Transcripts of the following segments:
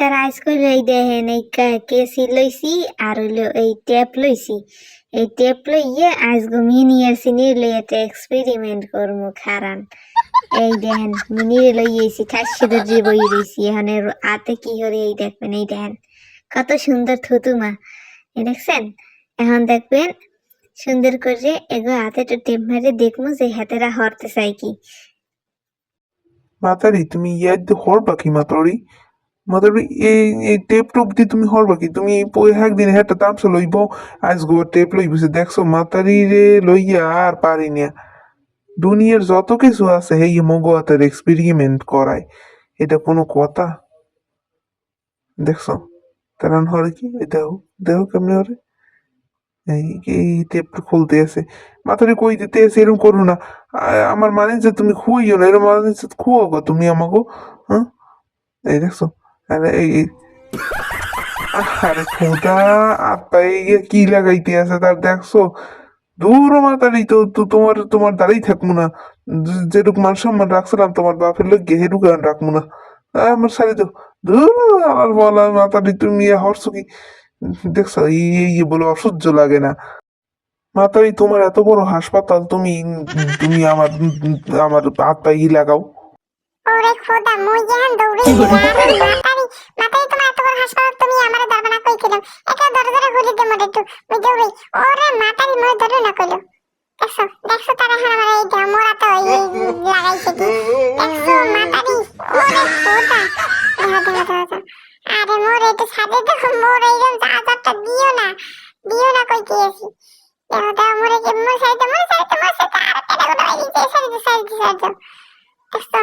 তার আইস কইলো এই দেখেন এই কেসি লইছি আর হইল এই টেপ লইছি এই টেপ লইয়ে আজ গো মিনি আর সিনির লইয়াতে এক্সপেরিমেন্ট করব খারান এই দেখেন মিনিরে লইয়েছি খাসি দর্জি বই রইছি এখন আতে কি করে এই দেখবেন, এই দেখেন কত সুন্দর থুতুমা দেখছেন? এখন দেখবেন সুন্দর করে এগো হাতে একটু টেপ মারে দেখব যে হাতেরা হরতে চাই কি। মাতারি তুমি ইয়াদ হরবা কি মাতারি মাতারি এই এই টেপ টুপ দিয়ে তুমি হরবা কি? তুমি একদিন একটা তামসা লইব, আজ গো টেপ লইবছে দেখছ মাতারি রে লইয়া আর পারি না। দুনিয়ার যত কিছু আছে এই মগো হাতের এক্সপেরিমেন্ট করায়। এটা কোনো কথা? দেখছ? তারা হরে কি? দেখো দেখো কেমনে হরে। এই টেপটা খুলতে আছে। মাথারে কই দিতে আছে এরকম করো না। আমার মানে যে তুমি খুইও না এরকম মানে গো তুমি আমাকে হ্যাঁ? এই দেখছ? এই আরে খোদা আত্মায় গিয়ে কি লাগাইতে আছে তার দেখছ? দূর মাতারি তো তো তোমার তোমার দাঁড়িয়ে থাকব না। যেটুক মান সম্মান রাখছিলাম, তোমার বাপের লোক গে হেটুকু আর রাখব না? আমার শাড়ি তো দূর, আমার বলা মাতারি তুমি ইয়ে হরছো কি? দেখছ, এই বলে অসহ্য লাগে না। মাতারি, তোমার এত বড় হাসপাতাল, তুমি তুমি আমার আমার হাত পায়ে লাগাও। ওরে খোদা মুই যেহান দৌড়ে মাতারি মাতারি তোমার এত বড় হাসপাতাল তুমি আমার ধরবে কইছিলাম একা দরজাটা খুলে দে মোরে একটু মুই দৌড়ে ওরে মাতারি মোরে ধরো না কইলো দেখছ দেখছ তারা এখন আমার এই দেহ মোরা তো এই লাগাইছে কি। দেখছ মাতারি ওরে খোদা। দেখা দেখা দেখা। আরে মোরে একটু ছাদে দেখো মোরে এইরকম চাদরটা দিও না দিও না কই কি আছি। দেখো দেখো মোরে কি মোর সাইডে মোর সাইডে মোর সাইডে আর কেটে কোটা বাইরে সাইডে সাইডে সাইডে দেখছ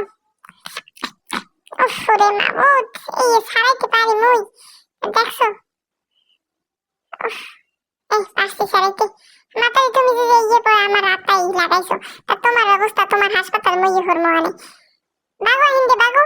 উফ রে মাবুদ, এই সারাইতে পারি মুই। দেখছ? এই পারছি ছাড়াইতে। মাথায় তুমি যে ইয়ে পরে আমার হাতটাই লাগাইছো, তা তোমার অবস্থা তোমার হাসপাতাল মুই হর বাগো হিন্দে বাগো।